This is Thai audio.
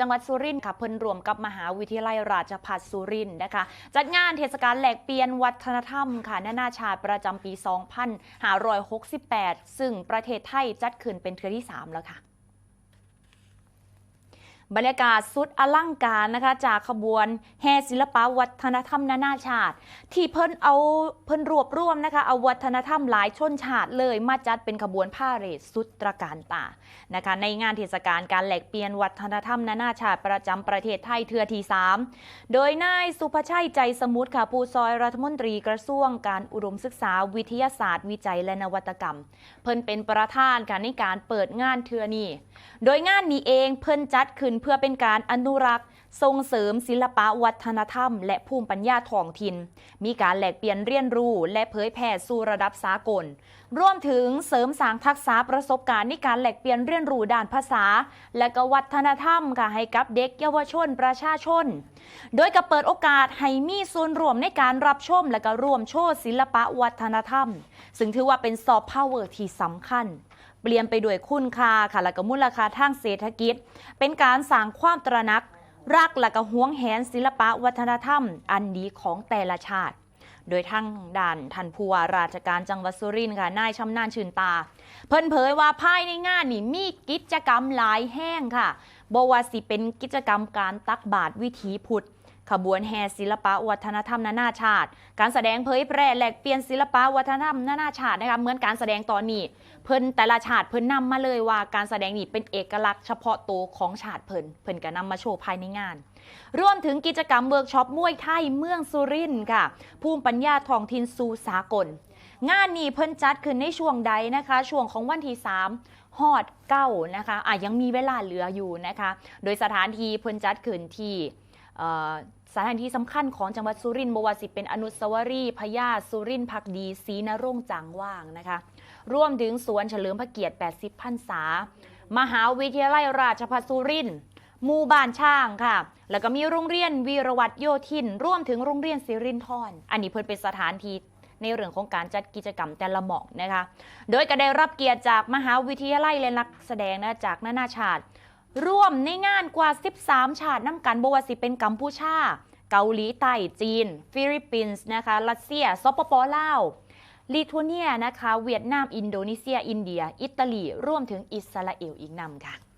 จังหวัดสุรินทร์ค่ะเพิ่นรวมกับมหาวิทยาลัยราชภัฏสุรินทร์นะคะ จัดงานเทศกาลแหลกเปลี่ยนวัฒนธรรมค่ะนานาชาติประจำปี 2568 ซึ่งประเทศไทยจัดขึ้นเป็นเทือที่ 3 แล้วค่ะ บรรยากาศสุดอลังการนะคะ จากขบวนแห่ศิลปวัฒนธรรมนานาชาติ ที่เพิ่นเอาเพิ่นรวบรวมนะคะเอาวัฒนธรรมหลายชนชาติเลยมาจัดเป็นขบวนผ้าเหรดสุดตระการตานะคะในงานเทศกาลการแหลกเปลี่ยนวัฒนธรรมนานาชาติประจำประเทศไทยเทือที่3โดยนายสุภชัยใจสมุทรค่ะผู้ซอยรัฐมนตรีกระทรวงการอุดมศึกษาวิทยาศาสตร์ วิจัยและนวัตกรรม เพิ่นเป็นประธานค่ะในการเปิดงานเทือนี้ โดยงานนี้เองเพิ่นจัดขึ้นเพื่อเป็นการอนุรักษ์ ส่งเสริมศิลปะวัฒนธรรม และภูมิปัญญาท้องถิ่น มีการแลกเปลี่ยนเรียนรู้ และเผยแผ่สู่ระดับสากล รวมถึงเสริมสร้างทักษะประสบการณ์ในการแลกเปลี่ยนเรียนรู้ด้านภาษา และก็วัฒนธรรมค่ะให้กับเด็กเยาวชนประชาชน โดยก็เปิดโอกาสให้มีส่วนร่วมในการรับชม และก็ร่วมโชว์ศิลปะวัฒนธรรม ซึ่งถือว่าเป็นซอฟต์พาวเวอร์ที่สำคัญ เปลี่ยนไปด้วยคุณค่าค่ะและก็มูลค่าทางเศรษฐกิจ เป็นการสร้างความตระหนัก รักและก็หวงแหนศิลปะวัฒนธรรม อันดีของแต่ละชาติ โดยทางด่านทันผู้ว่าราชการจังหวัดสุรินทร์ค่ะนายชำนาญชื่นตา เพิ่นเผยว่าภายในงานนี่มีกิจกรรมหลายแห้งค่ะบว่าสิเป็นกิจกรรมการตักบาตรวิถีพุทธ ขบวนแห่ศิลปะวัฒนธรรมนานาชาติ การแสดงเผยแพร่แหลกเปลี่ยนศิลปะวัฒนธรรมนานาชาตินะคะเหมือนการแสดงตอนนี้ เพิ่นแต่ละชาติเพิ่นนำมาเลยว่าการแสดงนี้เป็นเอกลักษณ์เฉพาะตัวของชาติเพิ่นเพิ่นก็นำมาโชว์ภายในงาน รวมถึงกิจกรรมเวิร์กช็อปมวยไทยเมืองสุรินทร์ค่ะ ภูมิปัญญาท้องถิ่นสู่สากล งานนี้เพิ่นจัดขึ้นในช่วงใดนะคะ ช่วงของวันที่3ฮอดเก้านะคะอะยังมีเวลาเหลืออยู่นะคะ โดยสถานที่เพิ่นจัดขึ้นที่ สถานที่สำคัญของจังหวัดสุรินทร์บวสิเป็นอนุสาวรีย์พญาสุรินทร์พักดีศรีนรงจางว่างนะคะร่วมถึงสวนเฉลิมพระเกียรติ 80 พรรษา มหาวิทยาลัยราชภัฏสุรินทร์หมู่บ้านช่างค่ะ แล้วก็มีโรงเรียนวีรวัตรโยธิน ร่วมถึงโรงเรียนสิรินทรอันนี้เพิ่นเป็นสถานที่ในเรื่องของการจัดกิจกรรมแต่ละหม่องนะคะ โดยก็ได้รับเกียรติจากมหาวิทยาลัยและนักแสดงนะจากนานาชาติ ร่วมในงานกว่า 13 ชาติน้ำกันบวสิเป็นกัมพูชา เกาหลีใต้จีน ฟิลิปปินส์นะคะรัสเซียสปปลาวลิทัวเนียนะคะ เวียดนาม อินโดนีเซีย อินเดีย อิตาลี ร่วมถึงอิสราเอลอีกนำค่ะ